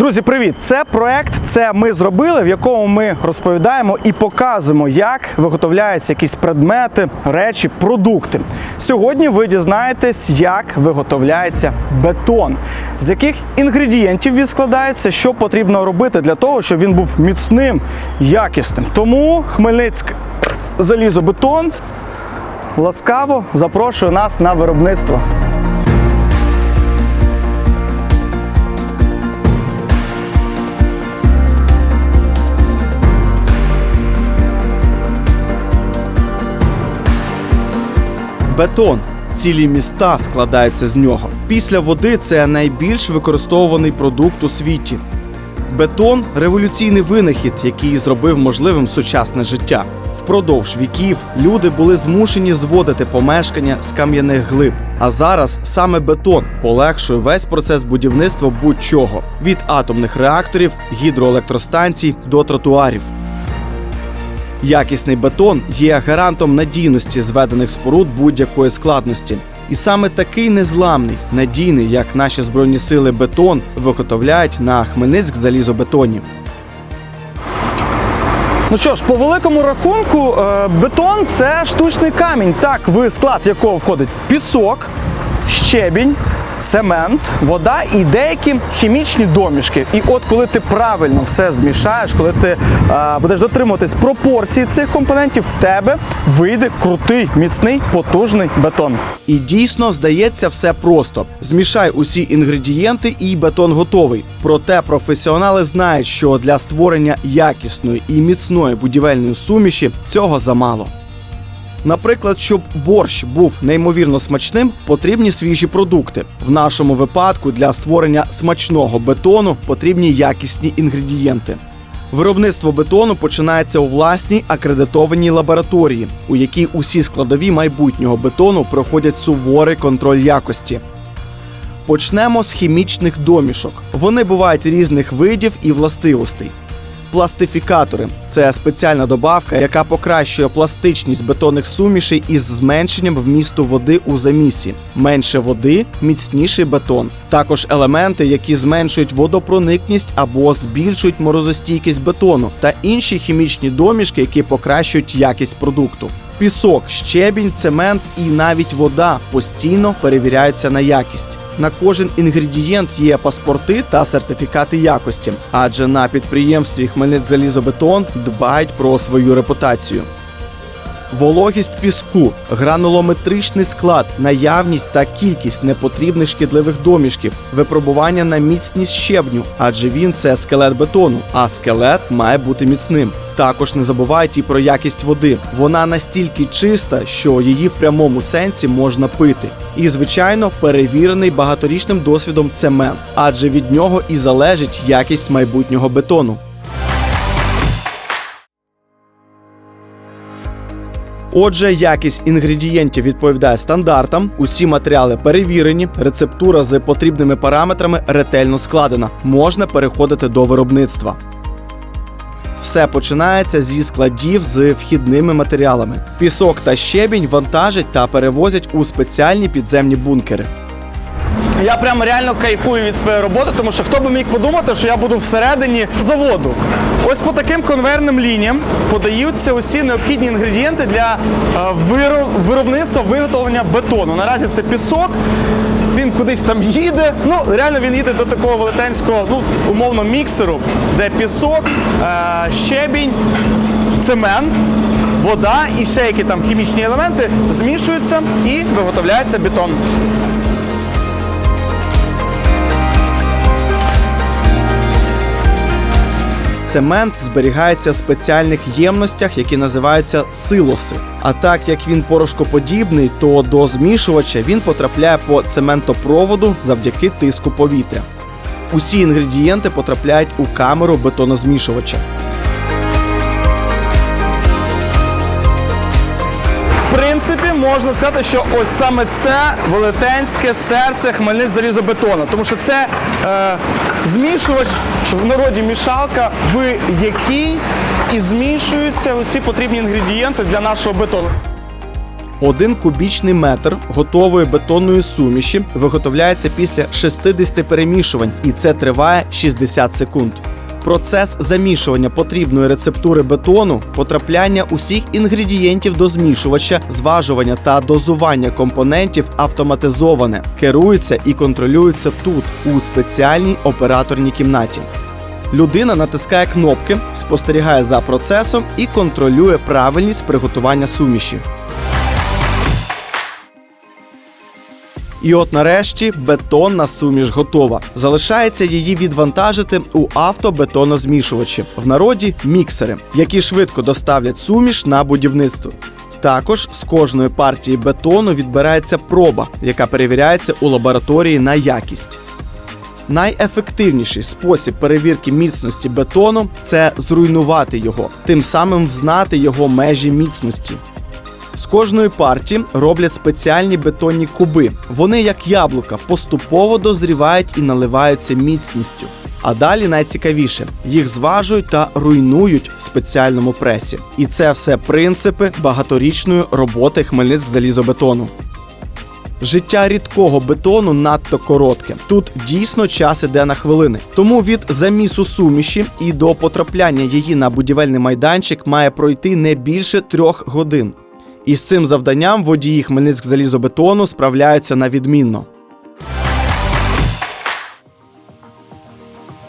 Друзі, привіт! Це проект. Це ми зробили, в якому ми розповідаємо і показуємо, як виготовляються якісь предмети, речі, продукти. Сьогодні ви дізнаєтесь, як виготовляється бетон, з яких інгредієнтів він складається, що потрібно робити для того, щоб він був міцним, якісним. Тому Хмельницьк залізобетон ласкаво запрошує нас на виробництво. Бетон. Цілі міста складаються з нього. Після води це найбільш використовуваний продукт у світі. Бетон революційний винахід, який зробив можливим сучасне життя. Впродовж віків люди були змушені зводити помешкання з кам'яних глиб. А зараз саме бетон полегшує весь процес будівництва будь-чого від атомних реакторів, гідроелектростанцій до тротуарів. Якісний бетон є гарантом надійності зведених споруд будь-якої складності. І саме такий незламний, надійний, як наші збройні сили бетон, виготовляють на Хмельницьк залізобетоні. Ну що ж, по великому рахунку, е, бетон це штучний камінь, так, в склад якого входить пісок, щебінь, цемент, вода і деякі хімічні домішки. І от коли ти правильно все змішаєш, коли ти е, будеш дотримуватись пропорції цих компонентів, в тебе вийде крутий, міцний, потужний бетон. І дійсно здається все просто: змішай усі інгредієнти, і бетон готовий. Проте професіонали знають, що для створення якісної і міцної будівельної суміші цього замало. Наприклад, щоб борщ був неймовірно смачним, потрібні свіжі продукти. В нашому випадку для створення смачного бетону потрібні якісні інгредієнти. Виробництво бетону починається у власній акредитованій лабораторії, у якій усі складові майбутнього бетону проходять суворий контроль якості. Почнемо з хімічних домішок. Вони бувають різних видів і властивостей. Пластифікатори це спеціальна добавка, яка покращує пластичність бетонних сумішей із зменшенням вмісту води у замісі. Менше води, міцніший бетон. Також елементи, які зменшують водопроникність або збільшують морозостійкість бетону, та інші хімічні домішки, які покращують якість продукту. Пісок, щебінь, цемент і навіть вода постійно перевіряються на якість. На кожен інгредієнт є паспорти та сертифікати якості, адже на підприємстві Хмельницькзалізобетон дбають про свою репутацію. Вологість піску, гранулометричний склад, наявність та кількість непотрібних шкідливих домішків, випробування на міцність щебню, адже він це скелет бетону, а скелет має бути міцним. Також не забувайте і про якість води. Вона настільки чиста, що її в прямому сенсі можна пити. І, звичайно, перевірений багаторічним досвідом цемент, адже від нього і залежить якість майбутнього бетону. Отже, якість інгредієнтів відповідає стандартам, усі матеріали перевірені, рецептура з потрібними параметрами ретельно складена. Можна переходити до виробництва. Все починається зі складів з вхідними матеріалами. Пісок та щебінь вантажать та перевозять у спеціальні підземні бункери. Я прямо реально кайфую від своєї роботи, тому що хто би міг подумати, що я буду всередині заводу. Ось по таким конвейерним лініям подаються усі необхідні інгредієнти для е, виробництва виготовлення бетону. Наразі це пісок. Він кудись там їде. Ну реально він їде до такого велетенського, ну умовно, міксеру, де пісок, е, щебінь, цемент, вода і ще які там хімічні елементи змішуються і виготовляється бетон. Цемент зберігається в спеціальних ємностях, які називаються силоси. А так як він порошкоподібний, то до змішувача він потрапляє по цементопроводу завдяки тиску повітря. Усі інгредієнти потрапляють у камеру бетонозмішувача. Принципі, можна сказати, що ось саме це велетенське серце Хмельниць залізобетону. Тому що це е, змішувач в народі мішалка, в якій і змішуються усі потрібні інгредієнти для нашого бетону. Один кубічний метр готової бетонної суміші виготовляється після 60 перемішувань, і це триває 60 секунд. Процес замішування потрібної рецептури бетону, потрапляння усіх інгредієнтів до змішувача, зважування та дозування компонентів автоматизоване, керується і контролюється тут, у спеціальній операторній кімнаті. Людина натискає кнопки, спостерігає за процесом і контролює правильність приготування суміші. І от нарешті бетонна суміш готова. Залишається її відвантажити у автобетонозмішувачі, в народі міксери, які швидко доставлять суміш на будівництво. Також з кожної партії бетону відбирається проба, яка перевіряється у лабораторії на якість. Найефективніший спосіб перевірки міцності бетону це зруйнувати його, тим самим взнати його межі міцності. Кожної партії роблять спеціальні бетонні куби. Вони, як яблука, поступово дозрівають і наливаються міцністю. А далі найцікавіше їх зважують та руйнують в спеціальному пресі. І це все принципи багаторічної роботи Хмельницьк залізобетону. Життя рідкого бетону надто коротке. Тут дійсно час іде на хвилини. Тому від замісу суміші і до потрапляння її на будівельний майданчик має пройти не більше трьох годин. І з цим завданням водії Хмельницьк залізобетону справляються на відмінно.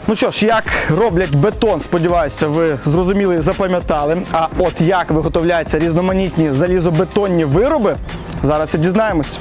Ну що ж, як роблять бетон, сподіваюся, ви зрозуміли і запам'ятали. А от як виготовляються різноманітні залізобетонні вироби, зараз і дізнаємось.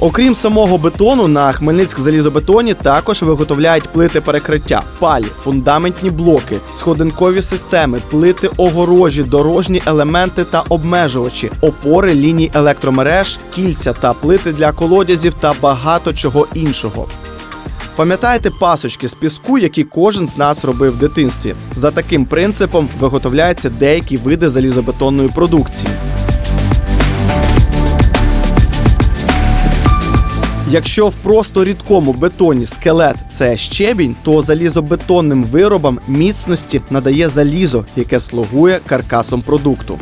Окрім самого бетону, на Хмельницьк залізобетоні також виготовляють плити перекриття, палі, фундаментні блоки, сходинкові системи, плити огорожі, дорожні елементи та обмежувачі, опори ліній електромереж, кільця та плити для колодязів та багато чого іншого. Пам'ятаєте пасочки з піску, які кожен з нас робив в дитинстві? За таким принципом виготовляються деякі види залізобетонної продукції. Якщо в просто рідкому бетоні скелет це щебінь, то залізобетонним виробам міцності надає залізо, яке слугує каркасом продукту.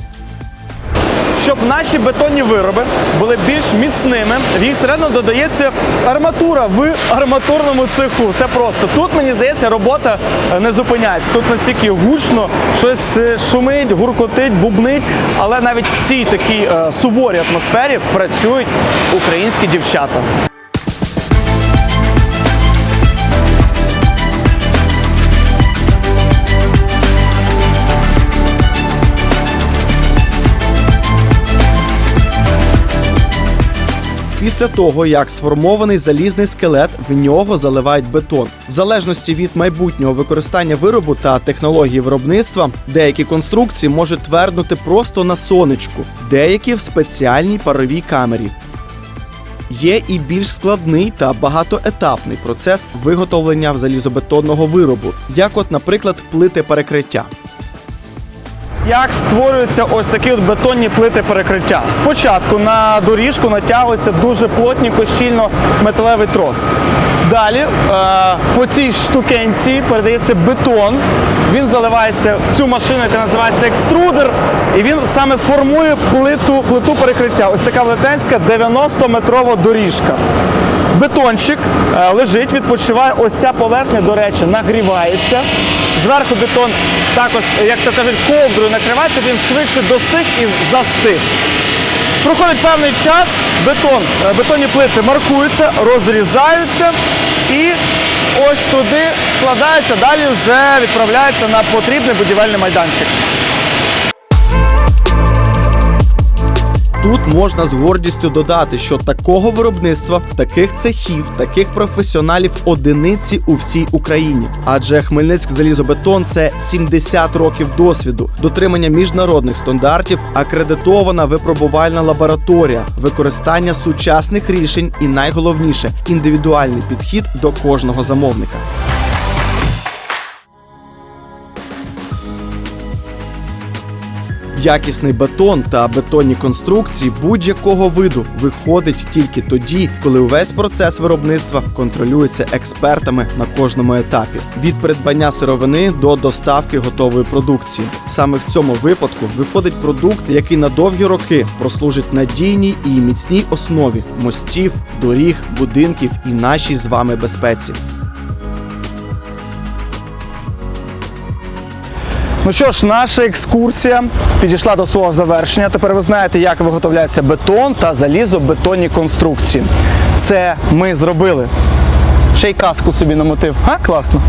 Щоб наші бетонні вироби були більш міцними, в їх середину додається арматура в арматурному цеху. Все просто. Тут, мені здається, робота е, не зупиняється. Тут настільки гучно, щось е, шумить, гуркотить, бубнить. Але навіть в цій такій е, суворій атмосфері працюють українські дівчата. Після того, як сформований залізний скелет, в нього заливають бетон. В залежності від майбутнього використання виробу та технології виробництва, деякі конструкції можуть тверднути просто на сонечку, деякі в спеціальній паровій камері. Є і більш складний та багатоетапний процес виготовлення залізобетонного виробу, як, от, наприклад, плити перекриття. Як створюються ось такі от бетонні плити перекриття? Спочатку на доріжку натягується дуже плотненько, щільно металевий трос. Далі е, по цій штукенці передається бетон. Він заливається в цю машину, яка називається екструдер, і він саме формує плиту, плиту перекриття. Ось така велетенська 90-метрова доріжка. Бетончик е, лежить, відпочиває. Ось ця поверхня, до речі, нагрівається. Зверху бетон також, як то кажуть, ковдрою накривається, він швидше достиг і застиг. Проходить певний час, бетон, е, бетонні плити маркуються, розрізаються і ось туди складаються, далі вже відправляються на потрібний будівельний майданчик. Тут можна з гордістю додати, що такого виробництва, таких цехів, таких професіоналів одиниці у всій Україні. Адже Хмельницьк залізобетон це 70 років досвіду, дотримання міжнародних стандартів, акредитована випробувальна лабораторія, використання сучасних рішень і найголовніше індивідуальний підхід до кожного замовника. Якісний бетон та бетонні конструкції будь-якого виду виходить тільки тоді, коли увесь процес виробництва контролюється експертами на кожному етапі від придбання сировини до доставки готової продукції. Саме в цьому випадку виходить продукт, який на довгі роки прослужить надійній і міцній основі мостів, доріг, будинків і нашій з вами безпеці. Ну що ж, наша екскурсія підійшла до свого завершення. Тепер ви знаєте, як виготовляється бетон та залізобетонні конструкції. Це ми зробили. Ще й каску собі намотив. А, класно.